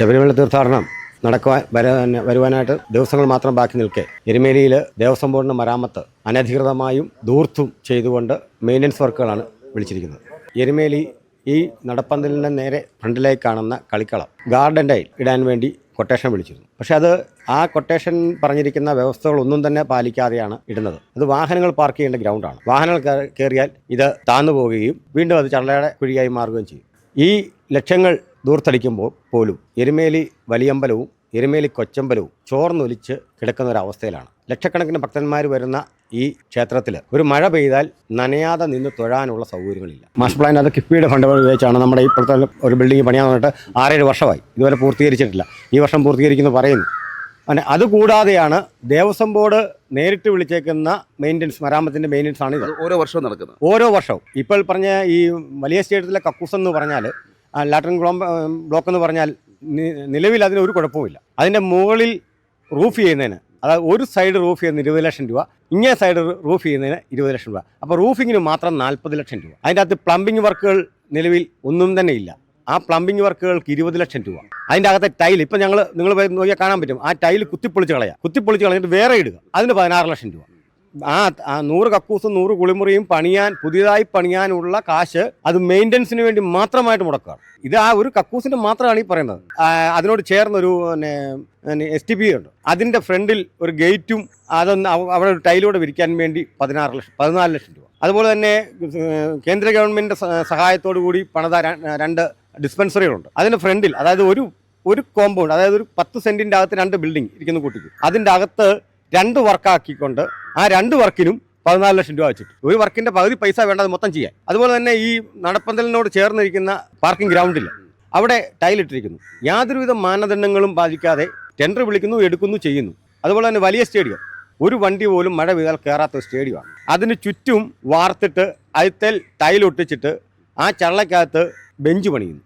ശബരിമല തീർത്ഥാടനം നടക്കുവാൻ വരുവാനായിട്ട് ദിവസങ്ങൾ മാത്രം ബാക്കി നിൽക്കെ. എരുമേലിയിൽ ദേവസ്വം ബോർഡിന് മരാമത്ത് അനധികൃതമായും ദൂർത്തും ചെയ്തുകൊണ്ട് മെയിന്റനൻസ് വർക്കുകളാണ് വിളിച്ചിരിക്കുന്നത്. എരുമേലി ഈ നടപ്പന്തലിന്റെ നേരെ ഫ്രണ്ടിലേക്ക് കാണുന്ന കളിക്കളം ഗാർഡൻ ടൈൽ ഇടാൻ വേണ്ടി കൊട്ടേഷൻ വിളിച്ചിരുന്നു. പക്ഷേ അത് ആ കൊട്ടേഷൻ പറഞ്ഞിരിക്കുന്ന വ്യവസ്ഥകളൊന്നും തന്നെ പാലിക്കാതെയാണ് ഇടുന്നത്. അത് വാഹനങ്ങൾ പാർക്ക് ചെയ്യേണ്ട ഗ്രൗണ്ടാണ് വാഹനങ്ങൾ കയറിയാൽ ഇത് താന്നു പോവുകയും വീണ്ടും അത് ചള്ളയുടെ കുഴിയായി മാറുകയും ചെയ്യും. ഈ ലക്ഷ്യങ്ങൾ ദൂർത്തടിക്കുമ്പോൾ പോലും എരുമേലി വലിയമ്പലവും എരുമേലി കൊച്ചമ്പലവും ചോർന്നൊലിച്ച് കിടക്കുന്ന ഒരു അവസ്ഥയിലാണ് ലക്ഷക്കണക്കിന് ഭക്തന്മാർ വരുന്ന ഈ ക്ഷേത്രത്തിൽ ഒരു മഴ പെയ്താൽ നനയാതെ നിന്ന് തൊഴാനുള്ള സൗകര്യങ്ങളില്ല. മാസ്റ്റർ പ്ലാൻ അത് കിഫ്ബിയുടെ ഫണ്ട് ഉപയോഗിച്ചാണ് നമ്മുടെ ഇപ്പോഴത്തെ ഒരു ബിൽഡിംഗ് പണിയാൻ വന്നിട്ട് ആറേഴ് വർഷമായി. ഇതുവരെ പൂർത്തീകരിച്ചിട്ടില്ല. ഈ വർഷം പൂർത്തീകരിക്കുന്നു പറയുന്നു. അങ്ങനെ അതുകൂടാതെയാണ് ദേവസ്വം ബോർഡ് നേരിട്ട് വിളിച്ചേക്കുന്ന മെയിന്റെനൻസ് മരാമത്തിന്റെ മെയിന്റെനൻസ് ആണ് ഇത് ഓരോ വർഷവും നടക്കുന്നത്. ഓരോ വർഷവും. ഇപ്പോൾ പറഞ്ഞ ഈ വലിയ സ്റ്റേഡിയത്തിലെ കക്കൂസ് എന്ന് പറഞ്ഞാൽ ലാട്രിൻ ബ്ലോം ബ്ലോക്ക് എന്ന് പറഞ്ഞാൽ നിലവിൽ അതിന് ഒരു കുഴപ്പമില്ല അതിന്റെ മുകളിൽ റൂഫ് ചെയ്യുന്നതിന് അതായത് ഒരു സൈഡ് റൂഫ് ചെയ്യുന്ന ഇരുപത് ലക്ഷം രൂപ ഇങ്ങേ സൈഡ് റൂഫ് ചെയ്യുന്നതിന് ഇരുപത് ലക്ഷം രൂപ. അപ്പോൾ റൂഫിങ്ങിന് മാത്രം നാൽപ്പത് ലക്ഷം രൂപ. അതിന്റെ അകത്ത് പ്ലംബിംഗ് വർക്കുകൾ നിലവിൽ ഒന്നും തന്നെ ഇല്ല. ആ പ്ലംബിംഗ് വർക്കുകൾക്ക് ഇരുപത് ലക്ഷം രൂപ. അതിന്റെ അകത്തെ ടൈൽ ഇപ്പം ഞങ്ങൾ നിങ്ങൾ നോക്കിയാൽ കാണാൻ പറ്റും. ആ ടൈൽ കുത്തിപ്പൊളിച്ച് കളയാം. കുത്തിപ്പൊളിച്ച് കളഞ്ഞിട്ട് വേറെ ഇടുക. അതിന് പതിനാറ് ലക്ഷം രൂപ. ആ നൂറ് കക്കൂസും നൂറ് കുളിമുറിയും പണിയാൻ പുതിയതായി പണിയാനുള്ള കാശ് അത് മെയിന്റനൻസിന് വേണ്ടി മാത്രമായിട്ട് മുടക്കുകയാണ്. ഇത് ആ ഒരു കക്കൂസിന്റെ മാത്രമാണ് ഈ പറയുന്നത്. അതിനോട് ചേർന്നൊരു പിന്നെ എസ് ടി പി ഉണ്ട്. അതിന്റെ ഫ്രണ്ടിൽ ഒരു ഗേറ്റും അതൊന്ന് അവിടെ ഒരു ടൈലൂടെ വിരിക്കാൻ വേണ്ടി പതിനാറ് ലക്ഷം പതിനാല് ലക്ഷം രൂപ. അതുപോലെ തന്നെ കേന്ദ്ര ഗവൺമെന്റ് സഹായത്തോടു കൂടി പണിത രണ്ട് ഡിസ്പെൻസറികളുണ്ട്. അതിന്റെ ഫ്രണ്ടിൽ അതായത് ഒരു ഒരു കോമ്പൗണ്ട് അതായത് ഒരു പത്ത് സെന്റിന്റെ അകത്ത് രണ്ട് ബിൽഡിംഗ് ഇരിക്കുന്ന കൂട്ടിക്ക്. അതിന്റെ അകത്ത് രണ്ട് വർക്കാക്കിക്കൊണ്ട് ആ രണ്ട് വർക്കിനും പതിനാല് ലക്ഷം രൂപ വെച്ചിട്ട്. ഒരു വർക്കിന്റെ പകുതി പൈസ വേണ്ടത് മൊത്തം ചെയ്യാൻ. അതുപോലെ തന്നെ ഈ നടപ്പന്തലിനോട് ചേർന്നിരിക്കുന്ന പാർക്കിംഗ് ഗ്രൗണ്ടിൽ അവിടെ ടൈലിട്ടിരിക്കുന്നു. യാതൊരുവിധ മാനദണ്ഡങ്ങളും പാലിക്കാതെ ടെൻഡർ വിളിക്കുന്നു എടുക്കുന്നു ചെയ്യുന്നു. അതുപോലെ തന്നെ വലിയ സ്റ്റേഡിയം. ഒരു വണ്ടി പോലും മഴ പെയ്താൽ കയറാത്ത സ്റ്റേഡിയമാണ്. അതിന് ചുറ്റും വാർത്തിട്ട് അഴുത്തൽ ടൈലൊട്ടിച്ചിട്ട് ആ ചള്ളക്കകത്ത് ബെഞ്ച് പണിയുന്നു.